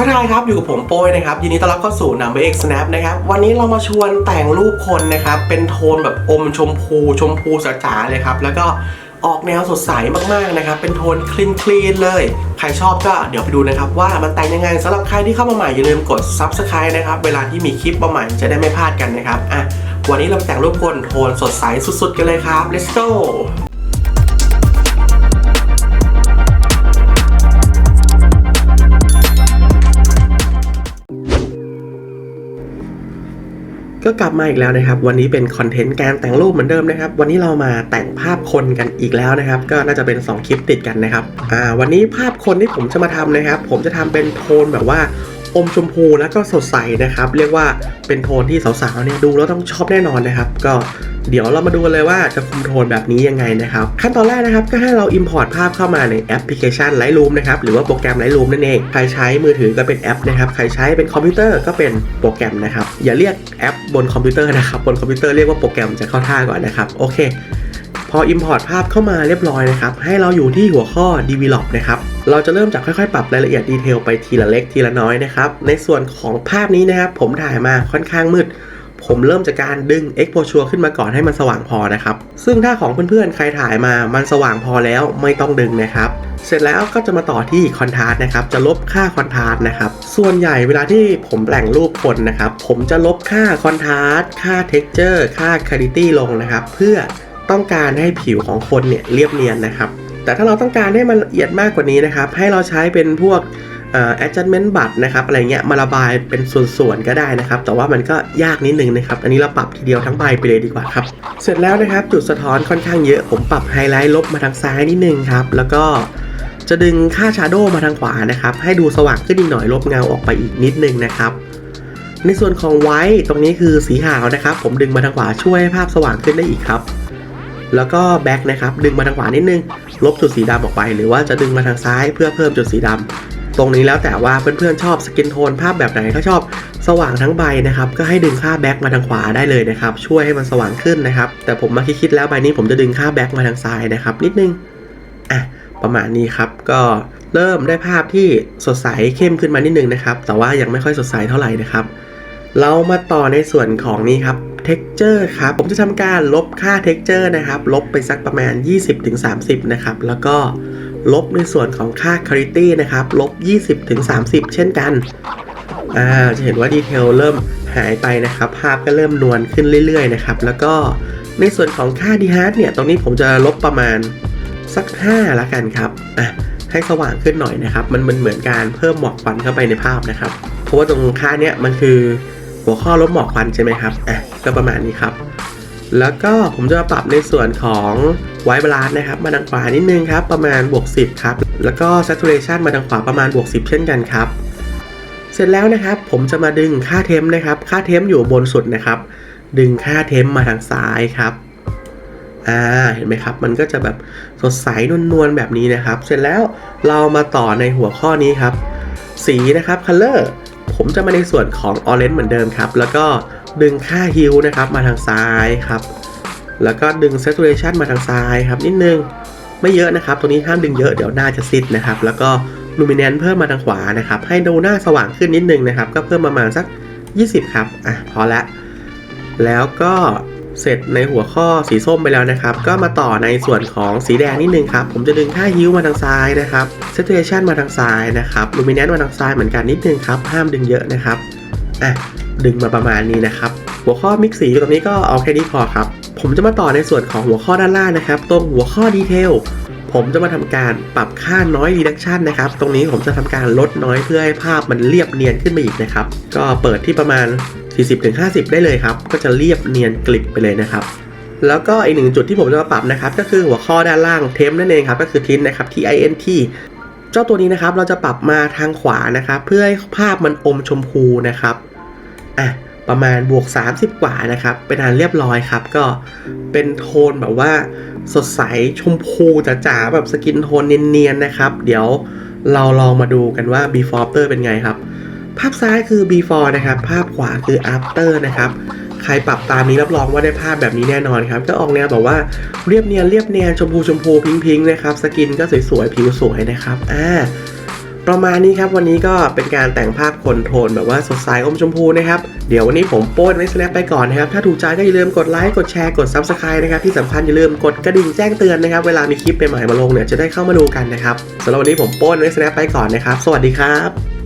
ทักทายครับอยู่กับผมโป้ยนะครับยินดีต้อนรับเข้าสู่ Number X Snap นะครับวันนี้เรามาชวนแต่งรูปคนนะครับเป็นโทนแบบอมชมพูชมพูจ๋าๆเลยครับแล้วก็ออกแนวสดใสมากๆนะครับ เป็นโทนคลีนคลีนเลย ใครชอบก็เดี๋ยวไปดูนะครับว่ามันแต่งยังไงสำหรับใครที่เข้ามาใหม่อย่าลืมกด Subscribe นะครับ เวลาที่มีคลิปมาใหม่จะได้ไม่พลาดกันนะครับอะวันนี้เราแต่งรูปคนโทนสดใสสุดๆ กันเลยครับ let's go ก็กลับมาอีกแล้วนะครับ วันนี้เป็นคอนเทนต์การแต่งรูปเหมือนเดิมนะครับ วันนี้เรามาแต่งภาพคนกันอีกแล้วนะครับ ก็น่าจะเป็น 2 คลิปติดกันนะครับอ่าวันนี้ภาพคนที่ผมจะมาทำนะครับ ผมจะทำเป็นโทนแบบว่า อมชมพูแล้วก็สดใสนะครับ เรียกว่าเป็นโทนที่สาวๆเนี่ยดูแล้วต้องชอบแน่นอนนะครับ ก็เดี๋ยวเรามาดูกันเลยว่าจะคุมโทนแบบนี้ยังไงนะครับ ขั้นตอนแรกนะครับก็ให้เรา Import ภาพเข้ามาในแอปพลิเคชัน Lightroom นะครับหรือว่าโปรแกรม Lightroom นั่นเองใครใช้มือถือก็เป็นแอปนะครับใครใช้เป็นคอมพิวเตอร์ก็เป็นโปรแกรมนะครับอย่าเรียกแอปบนคอมพิวเตอร์นะครับบนคอมพิวเตอร์เรียกว่าโปรแกรมจะเข้าท่าก่อนนะครับโอเค พอ Import ภาพเข้ามาเรียบร้อยนะครับ ให้เราอยู่ที่หัวข้อ Develop นะครับ เราจะเริ่มจากค่อยๆ ปรับรายละเอียดดีเทลไปทีละเล็กทีละน้อยนะครับ ในส่วนของภาพนี้นะครับ ผมถ่ายมาค่อนข้างมืด ผมเริ่มจากการดึง Exposure ขึ้นมาก่อนให้มันสว่างพอนะครับ ซึ่งถ้าของเพื่อนๆ ใครถ่ายมา มันสว่างพอแล้วไม่ต้องดึงนะครับเสร็จแล้วก็จะมาต่อที่คอนทราสต์นะครับ จะลบค่าคอนทราสต์นะครับ ส่วนใหญ่เวลาที่ผมแต่งรูปคนนะครับ ผมจะลบค่าคอนทราสต์ค่าเท็กเจอร์ ค่าค l ลิตี้ลงนะครับ เพื่อ ต้องการให้ผิวของคนเนี่ยเรียบเนียนนะครับ แต่ถ้าเราต้องการให้มันละเอียดมากกว่านี้นะครับ ให้เราใช้เป็นพวก adjustment บัตนะครับอะไรเงี้ยมาระบายเป็นส่วนๆก็ได้นะครับ แต่ว่ามันก็ยากนิดนึงนะครับ อันนี้เราปรับทีเดียวทั้งใบไปเลยดีกว่าครับ เสร็จแล้วนะครับจุดสะท้อนค่อนข้างเยอะ ผมปรับไฮไลท์ลบมาทางซ้ายนิดนึงครับ แล้วก็จะดึงค่าชาร์โดมาทางขวานะครับ ให้ดูสว่างขึ้นอีกหน่อยลบเงาออกไปอีกนิดนึงนะครับ ในส่วนของไวท์ตรงนี้คือสีขาวนะครับ ผมดึงมาทางขวาช่วยให้ภาพสว่างขึ้นได้อีกครับ แล้วก็แบ็คนะครับดึงมาทางขวานิดนึง ลบจุดสีดำออกไป หรือว่าจะดึงมาทางซ้ายเพื่อเพิ่มจุดสีดำตรงนี้แล้วแต่ว่าเพื่อนๆชอบสกินโทนภาพแบบไหนถ้าชอบสว่างทั้งใบนะครับก็ให้ดึงค่าแบ็คมาทางขวาได้เลยนะครับช่วยให้มันสว่างขึ้นนะครับแต่ผมมาคิดๆแล้วใบนี้ผมจะดึงค่าแบ็คมาทางซ้ายนะครับนิดนึงอะประมาณนี้ครับก็เริ่มได้ภาพที่สดใสเข้มขึ้นมานิดนึงนะครับ แต่ว่ายังไม่ค่อยสดใสเท่าไหร่นะครับ เรามาต่อในส่วนของนี้ครับ texture ครับ ผมจะทำการลบค่า texture นะครับ ลบไปสักประมาณ 20-30 นะครับ แล้วก็ลบในส่วนของค่า clarity นะครับ ลบ 20-30 เช่นกัน อ่า จะเห็นว่าดีเทลเริ่มหายไปนะครับ ภาพก็เริ่มนวลขึ้นเรื่อยๆ นะครับ แล้วก็ในส่วนของค่า d h a r t เนี่ย ตรงนี้ผมจะลบประมาณสัก 5 ละกันครับ อะ ให้สว่างขึ้นหน่อยนะครับ มันมันเหมือนการเพิ่มหมอกควันเข้าไปในภาพนะครับ เพราะว่าตรงค่าเนี้ยมันคือ หัวข้อลบหมอกควันใช่ไหมครับอะก็ประมาณนี้ครับ แล้วก็ผมจะมาปรับในส่วนของไวบลานนะครับมาทางขวานิดนึงครับ ประมาณบวก10ครับ แล้วก็ saturation มาทางขวาประมาณบวก10 เช่นกันครับ เสร็จแล้วนะครับ ผมจะมาดึงค่าเทมนะครับ ค่าเทมอยู่บนสุดนะครับ ดึงค่าเทมมาทางซ้ายครับอ่าเห็นไหมครับ มันก็จะแบบสดใสนวลๆแบบนี้นะครับ เสร็จแล้วเรามาต่อในหัวข้อนี้ครับ สีนะครับ color ผมจะมาในส่วนของออเรนจ์เหมือนเดิมครับ แล้วก็ดึงค่าฮิวนะครับมาทางซ้ายครับ แล้วก็ดึงเซตูเรชันมาทางซ้ายครับนิดนึงไม่เยอะนะครับ ตัวนี้ห้ามดึงเยอะเดี๋ยวหน้าจะซิดนะครับ แล้วก็ลูมิเนนเพิ่มมาทางขวานะครับ ให้ดูหน้าสว่างขึ้นนิดนึงนะครับ ก็เพิ่มประมาณสัก 20 ครับ อะ พอละ แล้วก็ เสร็จในหัวข้อสีส้มไปแล้วนะครับ ก็มาต่อในส่วนของสีแดงนิดนึงครับ ผมจะดึงค่าฮิวมาทางซ้ายนะครับ saturation มาทางซ้ายนะครับ luminance มาทางซ้ายเหมือนกันนิดนึงครับ ห้ามดึงเยอะนะครับอะดึงมาประมาณนี้นะครับ หัวข้อมิกสีตรงนี้ก็เอาแค่นี้พอครับ ผมจะมาต่อในส่วนของหัวข้อด้านล่างนะครับ ตรงหัวข้อดีเทลผมจะมาทำการปรับค่าน้อย reduction นะครับ ตรงนี้ผมจะทำการลดน้อยเพื่อให้ภาพมันเรียบเนียนขึ้นมาอีกนะครับ ก็เปิดที่ประมาณ 40-50 ได้เลยครับ ก็จะเรียบเนียนกลิบไปเลยนะครับแล้วก็อีกหนึ่งจุดที่ผมจะมาปรับนะครับก็คือหัวข้อด้านล่างเทมนั่นเองครับก็คือทินนะครับ T I N T เจ้าตัวนี้นะครับเราจะปรับมาทางขวานะครับเพื่อให้ภาพมันอมชมพูนะครับอะประมาณบวก 30 กว่านะครับเป็นอันเรียบร้อยครับ ก็เป็นโทนแบบว่าสดใสชมพูจ๋าๆแบบสกินโทนเนียนๆนะครับ เดี๋ยวเราลองมาดูกันว่า before after เป็นไงครับ ภาพซ้ายคือ before นะครับ ภาพขวาคือ after นะครับใครปรับตามนี้รับรองว่าได้ภาพแบบนี้แน่นอนครับก็ออกแนวแบบว่าเรียบเนียนเรียบเนียนชมพูชมพูพิงพิงนะครับสกินก็สวยๆผิวสวยนะครับอ่าประมาณนี้ครับวันนี้ก็เป็นการแต่งภาพคนโทนแบบว่าสดใสอมชมพูนะครับเดี๋ยววันนี้ผมโป้นไว้ snap ไปก่อนนะครับ ถ้าถูกใจก็อย่าลืมกดไลค์กดแชร์กด subscribe นะครับที่สำคัญอย่าลืมกดกระดิ่งแจ้งเตือนนะครับ เวลามีคลิปใหม่ๆมาลงเนี่ยจะได้เข้ามาดูกันนะครับสำหรับวันนี้ผมโป้นไว้ snap ไปก่อนนะครับ สวัสดีครับ